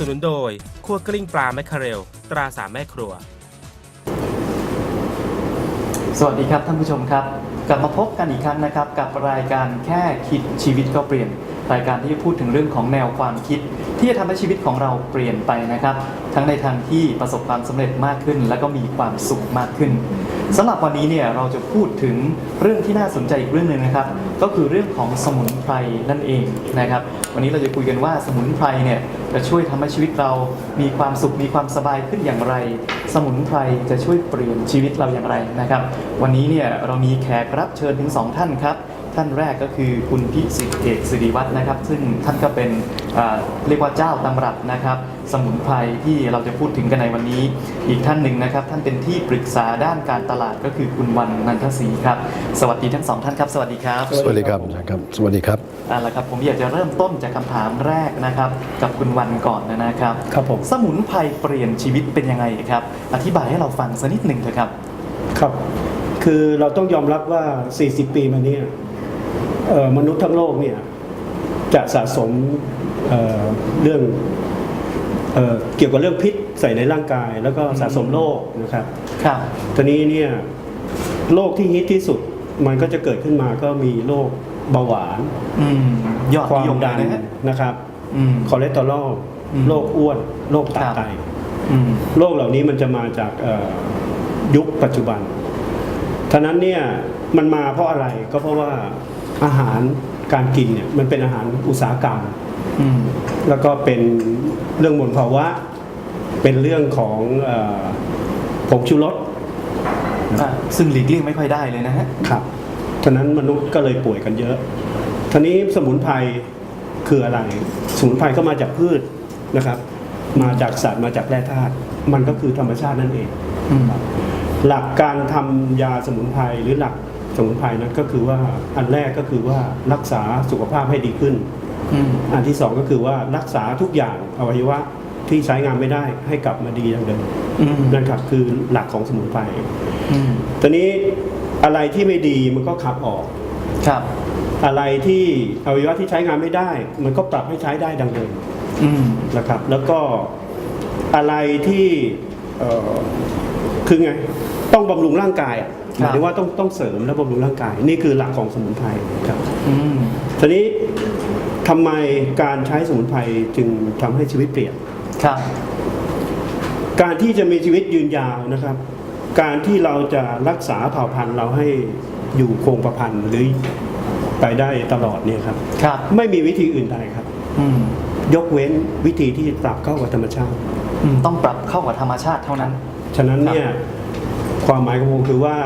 สนุนโดยคั่วกลิ้งปลาแมคเคาเรล ตราสามแม่ครัว สวัสดีครับท่านผู้ชมครับ กลับมาพบกันอีกครั้งนะครับ กับรายการแค่คิดชีวิตก็เปลี่ยน รายการที่พูดถึงเรื่องของแนวความคิด ที่จะทำให้ชีวิตของเราเปลี่ยนไปนะครับ ทั้งในทางที่ประสบความสำเร็จมากขึ้น และก็มีความสุขมากขึ้นสำหรับวันนี้เนี่ยเราจะพูดถึงเรื่องที่น่าสนใจอีกเรื่องหนึ่งนะครับ ก็คือเรื่องของสมุนไพรนั่นเองนะครับ วันนี้เราจะคุยกันว่าสมุนไพรเนี่ยจะช่วยทำให้ชีวิตเรามีความสุขมีความสบายขึ้นอย่างไร สมุนไพรจะช่วยเปลี่ยนชีวิตเราอย่างไรนะครับ วันนี้เนี่ยเรามีแขกรับเชิญถึงสองท่านครับ ท่านแรกก็คือคุณพิสิทธิ์เอกสิริวัฒน์นะครับ ซึ่งท่านก็เป็นอ่าเรียกว่าเจ้าตำรับนะครับ สมุนไพรที่เราจะพูดถึงกันในวันนี้ อีกท่านหนึ่งนะครับ ท่านเป็นที่ปรึกษาด้านการตลาดก็คือคุณวันนันทศรีครับ สวัสดีทั้งสองท่านครับ สวัสดีครับ สวัสดีครับนะครับสวัสดีครับเอาละครับ ผมอยากจะเริ่มต้นจากคำถามแรกนะครับ กับคุณวันก่อนนะครับครับผมสมุนไพรเปลี่ยนชีวิตเป็นยังไงครับ อธิบายให้เราฟังสักนิดหนึ่งเถอะครับ ครับ คือเราต้องยอมรับว่า 40 ปีมาเนี่ยเอ่อ มนุษย์ทั้งโลกเนี่ยจะสะสมเอ่อเรื่องเอ่อเกี่ยวกับเรื่องพิษใส่ในร่างกาย แล้วก็สะสมโรคนะครับครับตอนนี้เนี่ยโรคที่ฮิตที่สุดมันก็จะเกิดขึ้นมาก็มีโรคเบาหวานอืมยอดควานิมยมเลดัยนนะฮะนะครับอืมคอเลสเตอรอลอืมโรคอ้วนโรคตับครับไตอืมโรคเหล่านี้มันจะมาจากเอ่อยุคปัจจุบันท่านั้นเนี่ยมันมาเพราะอะไรก็เพราะว่า อาหารการกินเนี่ยมันเป็นอาหารอุตสาหกรรมอืมแล้วก็เป็นเรื่องมลภาวะ เป็นเรื่องของเออผงชูรสอะซึ่งหลีกเลี่ยงไม่ค่อยได้เลยนะฮะครับฉะนั้นมนุษย์ก็เลยป่วยกันเยอะทีนี้สมุนไพรคืออะไร สมุนไพรก็มาจากพืชนะครับ มาจากสัตว์มาจากแร่ธาตุมันก็คือธรรมชาตินั่นเองอืมหลักการทำยาสมุนไพรหรือหลักส มุนไพรนั้นก็คือว่าอันแรกก็คือว่ารักษาสุขภาพให้ดีขึ้นอืมอันที่สองก็คือว่ารักษาทุกอย่างอวัยวะที่ใช้งานไม่ได้ให้กลับมาดีอย่างเดิมอืมนั่นครับคือหลักของสมุนไพรอืมตอนนี้อะไรที่ไม่ดีมันก็ขับออกครับอะไรที่อวัยวะที่ใช้งานไม่ได้ มันก็ปรับให้ใช้ได้ดังเดิมอืมนะครับ แล้วก็อะไรที่เอ่อคือไง ต้องบำรุงร่างกายอะ หมายถึงว่าต้องต้องเสริมและบำรุงร่างกาย นี่คือหลักของสมุนไพรครับอืมทีนี้ทำไมการใช้สมุนไพรจึงทำให้ชีวิตเปลี่ยน ครับ การที่จะมีชีวิตยืนยาวนะครับ การที่เราจะรักษาเผ่าพันธุ์เราให้อยู่คงประพันธ์หรือไปได้ตลอดเนี่ยครับ ครับ ไม่มีวิธีอื่นใดครับ อืมยกเว้นวิธีที่ปรับเข้ากับธรรมชาติ อืมต้องปรับเข้ากับธรรมชาติเท่านั้น ฉะนั้นเนี่ย ความหมายของผมคือว่า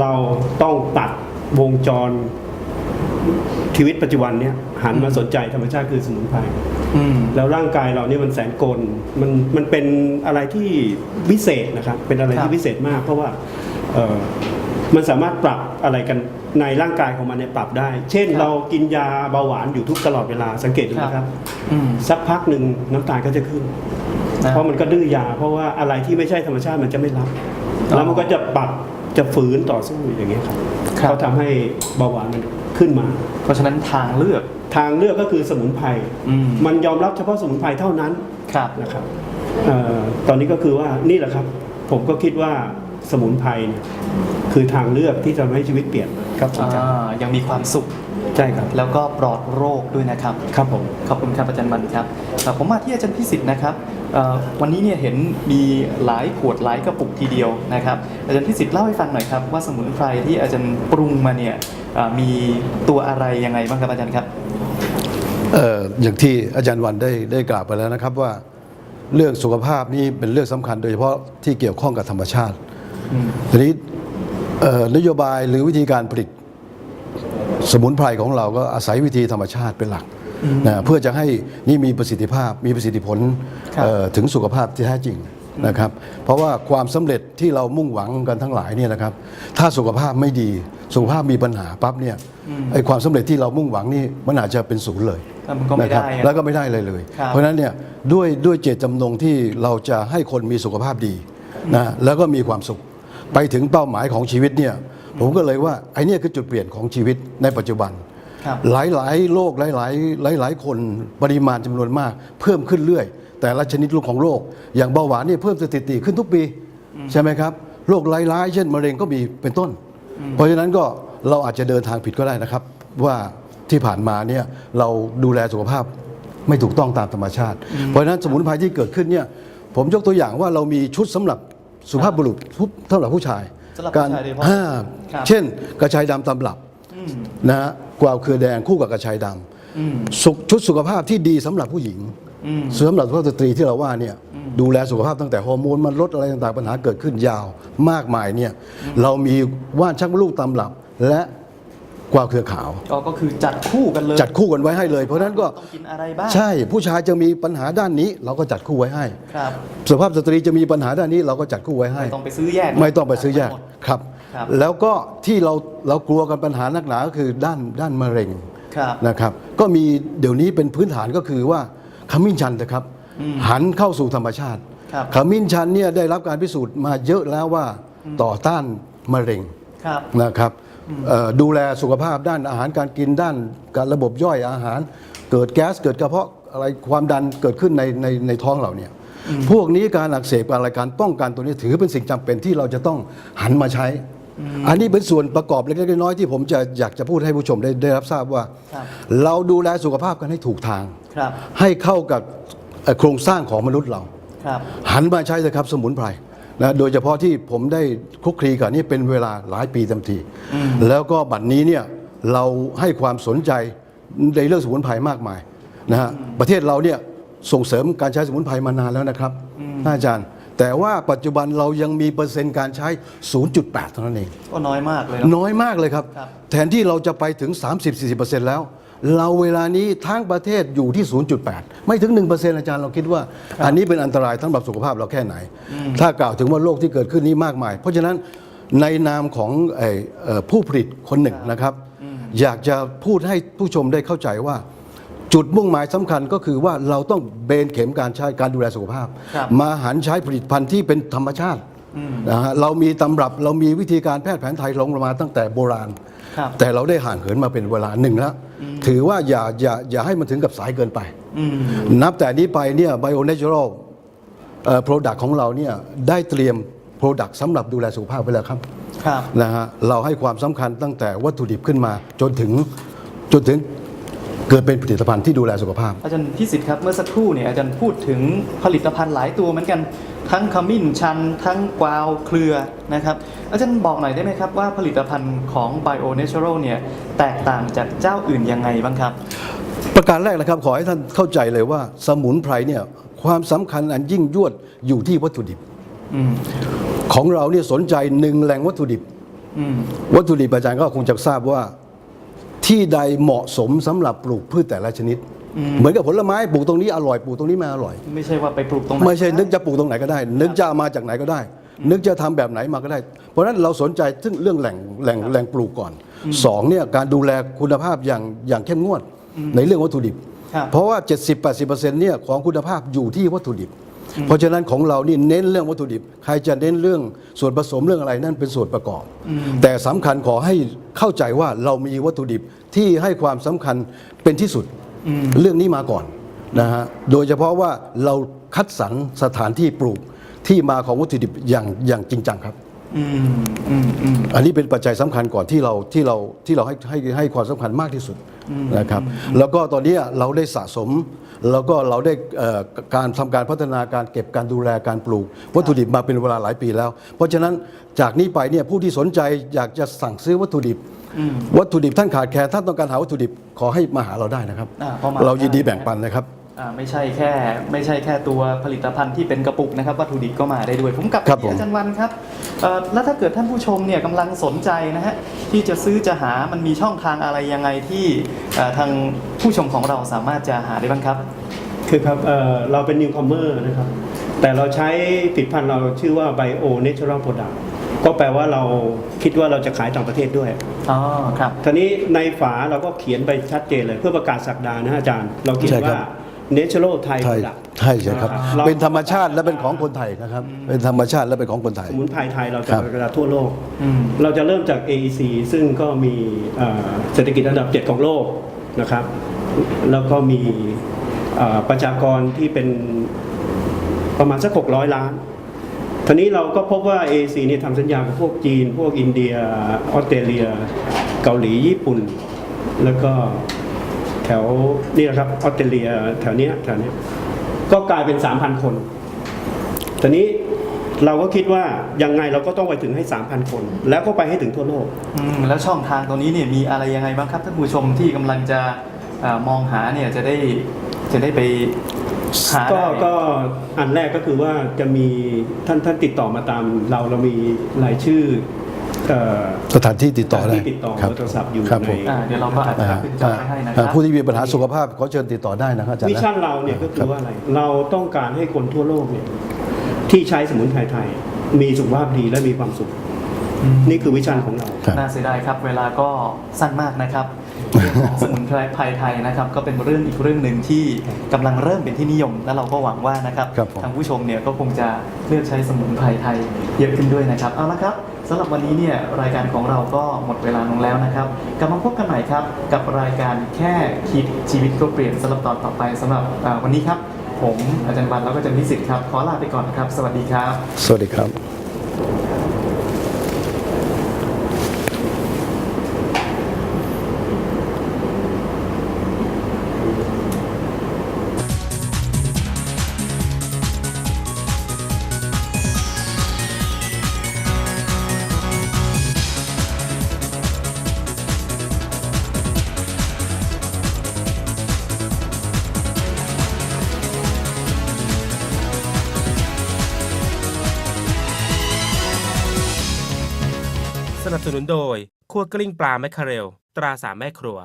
เราต้องตัดวงจรชีวิตปัจจุบันเนี่ยหันมาสนใจธรรมชาติคือสมุนไพรอืมแล้วร่างกายเราเนี่ยมันแสนกลมันมันเป็นอะไรที่วิเศษนะครับ เป็นอะไรครัที่บวิเศษมาก เพราะว่าเออมันสามารถปรับอะไรกันในร่างกายของมันเนี่ยปรับได้ เช่น เรากินยาเบาหวานอยู่ทุกตลอดเวลาสังเกตดูนะครับอืมสักพักหนึ่งน้ำตาลก็จะขึ้น นะ เพราะมันก็ดื้อยา เพราะว่าอะไรที่ไม่ใช่ธรรมชาติมันจะไม่รับอ๋อแล้วมันก็จะปรับจะฝืนต่อสู้อย่างเงี้ยครับครับก็ทำให้เบาหวานมันขึ้นมา เพราะฉะนั้นทางเลือก ทางเลือกก็คือสมุนไพรอืม มันยอมรับเฉพาะสมุนไพรเท่านั้น ครับ นะครับเอ่อตอนนี้ก็คือว่านี่แหละครับ ผมก็คิดว่าสมุนไพรเนี่ยคือทางเลือกที่จะทำให้ชีวิตเปลี่ยนครับผมครับอ่า ยังมีความสุข ใช่ครับ แล้วก็ปลอดโรคด้วยนะครับ ครับผม ขอบคุณครับอาจารย์มันครับเอ่อผมมาที่อาจารย์พิสิทธิ์นะครับเอ่อวันนี้เนี่ยเห็นมีหลายขวดหลายกระปุกทีเดียวนะครับ อาจารย์พิสิทธิ์เล่าให้ฟังหน่อยครับว่าสมุนไพรที่อาจารย์ปรุงมาเนี่ยเอ่อมีตัวอะไรยังไงบ้างครับอาจารย์ครับ เอ่ออย่างที่อาจารย์วันได้ได้กล่าวไปแล้วนะครับว่าเรื่องสุขภาพนี่เป็นเรื่องสำคัญโดยเฉพาะที่เกี่ยวข้องกับธรรมชาติอืมทีนี้เอ่อนโยบายหรือวิธีการผลิต สมุนไพรของเราก็อาศัยวิธีธรรมชาติเป็นหลักนะเพื่อจะให้นี่มีประสิทธิภาพมีประสิทธิผลครับเอ่อถึงสุขภาพที่แท้จริงนะครับ เพราะว่าความสำเร็จที่เรามุ่งหวังกันทั้งหลายเนี่ยนะครับ ถ้าสุขภาพไม่ดีสุขภาพมีปัญหาปั๊บเนี่ยไอ้ความสำเร็จที่เรามุ่งหวังนี่มันอาจจะเป็นศูนย์เลยแล้วมันก็ไม่นะครับได้อะแล้วก็ไม่ได้เลยเลยครับเพราะฉะนั้นเนี่ยด้วยด้วยเจตจำนงที่เราจะให้คนมีสุขภาพดีนะแล้วก็มีความสุขไปถึงเป้าหมายของชีวิตเนี่ย ผมก็เลยว่าไอ้เนี่ยคือจุดเปลี่ยนของชีวิตในปัจจุบันครับหลายหลายๆโรคหลายหลายหลายหลายๆคนปริมาณจำนวนมาก เพิ่มขึ้นเรื่อย แต่ละชนิดโรคของโรค อย่างเบาหวานเนี่ยเพิ่มสถิติขึ้นทุกปี ใช่ไหมครับโรคร้ายๆ เช่นมะเร็งก็มีเป็นต้น เพราะฉะนั้นก็เราอาจจะเดินทางผิดก็ได้นะครับ ว่าที่ผ่านมาเนี่ยเราดูแลสุขภาพไม่ถูกต้องตามธรรมชาติ เพราะฉะนั้นสมุนไพรที่เกิดขึ้นเนี่ยผมยกตัวอย่างว่าเรามีชุดสำหรับสุภาพบุรุษสำหรับผู้ชาย สำหรับผู้ชายโดยเฉพาะอ่าครับ เช่นกระชายดำตำรับอืมนะฮะกวาวเครือแดงคู่กับกระชายดอืมำสุขชุดสุขภาพที่ดีสำหรับผู้หญิงอืม สำหรับสุภาพสตรีที่เราว่าเนี่ยดูแลสุขภาพตั้งแต่ฮอร์โมนมันลดอะไรต่างๆปัญหาเกิดขึ้นยาวมากมายเนี่ยเรามีว่านชักมดลูกตำรับและ กวาวเครือขาว ก็ก็คือจัดคู่กันเลยจัดคู่กันไว้ให้เลย เพราะฉะนั้นก็ต้องกินอะไรบ้างใช่ผู้ชายจะมีปัญหาด้านนี้ เราก็จัดคู่ไว้ให้ ครับสุภาพสตรีจะมีปัญหาด้านนี้ เราก็จัดคู่ไว้ให้ ไม่ต้องไปซื้อแยกไม่ต้องไปซื้อแยกหมด ครับ ครับ แล้วก็ที่เราเรากลัวกันปัญหานักหนาก็คือด้านด้านมะเร็ง ครับ นะครับก็มีเดี๋ยวนี้เป็นพื้นฐานก็คือว่าขมิ้นชันนะครับ หันเข้าสู่ธรรมชาติ ครับขมิ้นชันเนี่ยได้รับการพิสูจน์มาเยอะแล้วว่าต่อต้านมะเร็ง ครับ นะครับเอ่อดูแลสุขภาพด้านอาหารการกินด้านการระบบย่อยอาหาร เกิดแก๊สเกิดกระเพาะอะไรความดันเกิดขึ้นในในในท้องเราเนี่ยพวกนี้การอักเสบอะไรการป้องกันตัวนี้ถือเป็นสิ่งจำเป็นที่เราจะต้องหันมาใช้ อันนี้เป็นส่วนประกอบเล็กๆน้อยๆที่ผมจะอยากจะพูดให้ผู้ชมได้ได้รับทราบว่า ครับ เราดูแลสุขภาพกันให้ถูกทาง ครับ ให้เข้ากับเอ่อโครงสร้างของมนุษย์เรา ครับ หันมาใช้เลยครับสมุนไพร นะโดยเฉพาะที่ผมได้คลุกคลีกับนี่เป็นเวลาหลายปีเต็มที แล้วก็บัดนี้เนี่ยเราให้ความสนใจในเรื่องสมุนไพรมากมายนะฮะประเทศเราเนี่ยส่งเสริมการใช้สมุนไพรมานานแล้วนะครับท่านอาจารย์ แต่ว่าปัจจุบันเรายังมีเปอร์เซ็นต์การใช้ 0.8 เท่านั้นเอง ก็น้อยมากเลยเนาะน้อยมากเลยครับครับ แทนที่เราจะไปถึง 30-40%แล้ว เราเวลานี้ทั้งประเทศอยู่ที่ 0.8 ไม่ถึง 1%อาจารย์เราคิดว่า อันนี้เป็นอันตรายสำหรับสุขภาพเราแค่ไหน ถ้ากล่าวถึงว่าโรคที่เกิดขึ้นนี้มากมาย เพราะฉะนั้นในนามของไอ้เอ่อผู้ผลิตคนหนึ่งนะครับ อยากจะพูดให้ผู้ชมได้เข้าใจว่า จุดมุ่งหมายสำคัญก็คือว่าเราต้องเบนเข็มการใช้การดูแลสุขภาพครับมาหันใช้ผลิตภัณฑ์ที่เป็นธรรมชาติ นะฮะเรามีตำรับเรามีวิธีการแพทย์แผนไทยลงมาตั้งแต่โบราณ ครับ แต่เราได้ห่างเหินมาเป็นเวลาหนึ่งแล้วถือว่าอย่าอย่าอย่าให้มันถึงกับสายเกินไป อืม นับแต่นี้ไปเนี่ย Bio Natural เอ่อ product ของเราเนี่ยได้เตรียม Product สำหรับดูแลสุขภาพไว้แล้วครับ ครับ นะฮะเราให้ความสำคัญตั้งแต่วัตถุดิบขึ้นมาจนถึงจนถึงเกิดเป็นผลิตภัณฑ์ที่ดูแลสุขภาพ อาจารย์พิสิทธิ์ครับ เมื่อสักครู่เนี่ยอาจารย์พูดถึงผลิตภัณฑ์หลายตัวเหมือนกัน ทั้งขมิ้นชัน ทั้งกวาวเครือนะครับอาจารย์บอกหน่อยได้ไหมครับว่าผลิตภัณฑ์ของ Bio Natural เนี่ยแตกต่างจากเจ้าอื่นยังไงบ้างครับ ประการแรกนะครับขอให้ท่านเข้าใจเลยว่าสมุนไพรเนี่ยความสำคัญอันยิ่งยวดอยู่ที่วัตถุดิบอืมของเราเนี่ยสนใจหนึ่งแหล่งวัตถุดิบ อืมวัตถุดิบอาจารย์ก็คงจะทราบว่าที่ใดเหมาะสมสำหรับปลูกพืชแต่ละชนิด เหมือนกับผลไม้ปลูกตรงนี้อร่อยปลูกตรงนี้ไม่อร่อย ไม่ใช่ว่าไปปลูกตรงไหนไม่ใช่นึกจะปลูกตรงไหนก็ได้ นึกจะเอามาจากไหนก็ได้ นึกจะทำแบบไหนมาก็ได้ เพราะฉะนั้นเราสนใจซึ่งเรื่องแหล่งแหล่งแหล่งปลูกก่อนสองเนี่ยการดูแลคุณภาพอย่างอย่างเข้มงวดในเรื่องวัตถุดิบครับเพราะว่า 70-80%เนี่ยของคุณภาพอยู่ที่วัตถุดิบ เพราะฉะนั้นของเรานี่เน้นเรื่องวัตถุดิบ ใครจะเน้นเรื่องส่วนผสมเรื่องอะไรนั่นเป็นส่วนประกอบ แต่สำคัญขอให้เข้าใจว่าเรามีวัตถุดิบที่ให้ความสำคัญเป็นที่สุด เรื่องนี้มาก่อนนะฮะโดยเฉพาะว่าเราคัดสรรสถานที่ปลูกที่มาของวัตถุดิบอย่างอย่างจริงจังครับ อืมอืมอืมอันนี้เป็นปัจจัยสำคัญก่อนที่เราที่เราที่เราให้ให้ให้ความสำคัญมากที่สุดนะครับ แล้วก็ตอนนี้เราได้สะสม แล้วก็เราได้เอ่อการทำการพัฒนาการเก็บการดูแลการปลูก วัตถุดิบมาเป็นเวลาหลายปีแล้ว เพราะฉะนั้นจากนี้ไปเนี่ยผู้ที่สนใจอยากจะสั่งซื้อวัตถุดิบวัตถุดิบท่านขาดแคลนท่านต้องการหาวัตถุดิบขอให้มาหาเราได้นะครับอ่าพอมาเรายินดีได้แบ่งปันนะครับอ่าไม่ใช่แค่ไม่ใช่แค่ตัวผลิตภัณฑ์ที่เป็นกระปุกนะครับ วัตถุดิบก็มาได้ด้วย ผมกลับไปครับที่ผมอาจารย์วันครับเอ่อ แล้วถ้าเกิดท่านผู้ชมเนี่ยกำลังสนใจนะฮะที่จะซื้อจะหามันมีช่องทางอะไรยังไงที่เอ่อทางผู้ชมของเราสามารถจะหาได้บ้างครับ คือครับเอ่อเราเป็นนิวคอมเมอร์นะครับ แต่เราใช้ผลิตภัณฑ์เราชื่อว่า Bio Natural Product ก็แปลว่าเราคิดว่าเราจะขายต่างประเทศด้วย อ๋อ ครับทีนี้ในฝาเราก็เขียนไปชัดเจนเลยเพื่อประกาศสักดานะฮะอาจารย์ เราเขียน ใช่ครับว่า natural Thai ใช่ product ใช่ใช่ครับเราเป็นธรรมชาติและเป็นของคนไทยนะครับ เป็นธรรมชาติและเป็นของคนไทย สมุนไพรไทยเราจะครับกระจายทั่วโลกอืมเราจะเริ่มจาก AEC ซึ่งก็มีเอ่อเศรษฐกิจอันดับ 7 ของโลกนะครับ แล้วก็มีเอ่อประชากรที่เป็นประมาณสัก 600 ล้านทีนี้เราก็พบว่า AEC เนี่ยทำสัญญากับพวกจีน พวกอินเดีย ออสเตรเลีย เกาหลี ญี่ปุ่น แล้วก็ แถวนี่แหละครับออสเตรเลียแถวเนี้ยแถวเนี้ยก็กลายเป็น 3,000 คนตอนนี้เราก็คิดว่ายังไงเราก็ต้องไปถึงให้ 3,000 คน แล้วก็ไปให้ถึงทั่วโลก อืมแล้วช่องทางตรงนี้เนี่ยมีอะไรยังไงบ้างครับท่านผู้ชมที่กำลังจะเอ่อมองหาเนี่ยจะได้จะได้ไปหาก็ได้ก็อันแรกก็คือว่าจะมีท่านท่านติดต่อมาตามเราเรามีรายชื่อเอ่อ สถานที่ติดต่อได้สถานที่ติดต่อครับโทรศัพท์อยู่ครับในผมอ่าเดี๋ยวเราก็อาจจะอ่าขึ้นจอไว้ให้นะคอ่ารับผู้ที่มีปัญหาสุขภาพขอเชิญติดต่อได้นะครับอาจารย์วินะชั่นเราเนี่ยก็คือว่าอะไร เราต้องการให้คนทั่วโลกเนี่ยที่ใช้สมุนไพรไทย มีสุขภาพดีและมีความสุขอืมนี่คือวิชั่นของเราครับน่าเสียดายครับ เวลาก็สั้นมากนะครับเรื่องของสมุนไพรไทยนะครับ ก็เป็นเรื่องอีกเรื่องหนึ่งที่กำลังเริ่มเป็นที่นิยม และเราก็หวังว่านะครับครับผมทางผู้ชมเนี่ยก็คงจะเลือกใช้สมุนไพรไทยเยอะขึ้นด้วยนะครับเอาละครับ สำหรับวันนี้เนี่ยรายการของเราก็หมดเวลาลงแล้วนะครับกลับมาพบกันใหม่ครับ กับรายการแค่คิดชีวิตก็เปลี่ยนสำหรับตอนต่อไปสำหรับวันนี้ครับ ผมอาจารย์วันแล้วก็อาจารย์นิสิตครับขอลาไปก่อนนะครับ สวัสดีครับ สวัสดีครับ นับสนุนโดยคั่วกลิ้งปลาแมคเคาเรล ตราสามแม่ครัว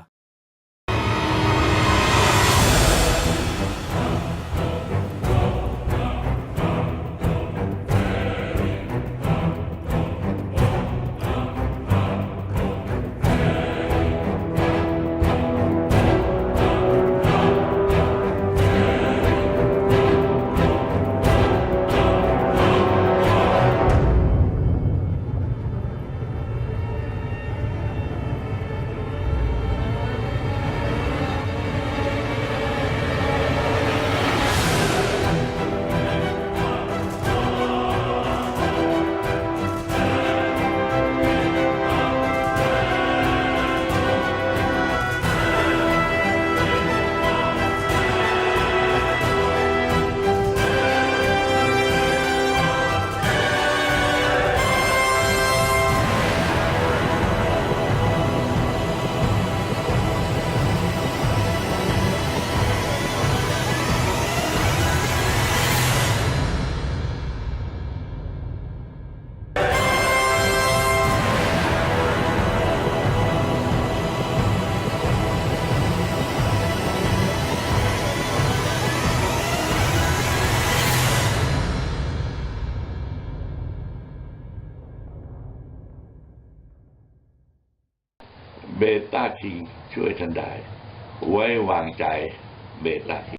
ต้าคิงช่วยท่านได้ ไว้วางใจเบต้าคิง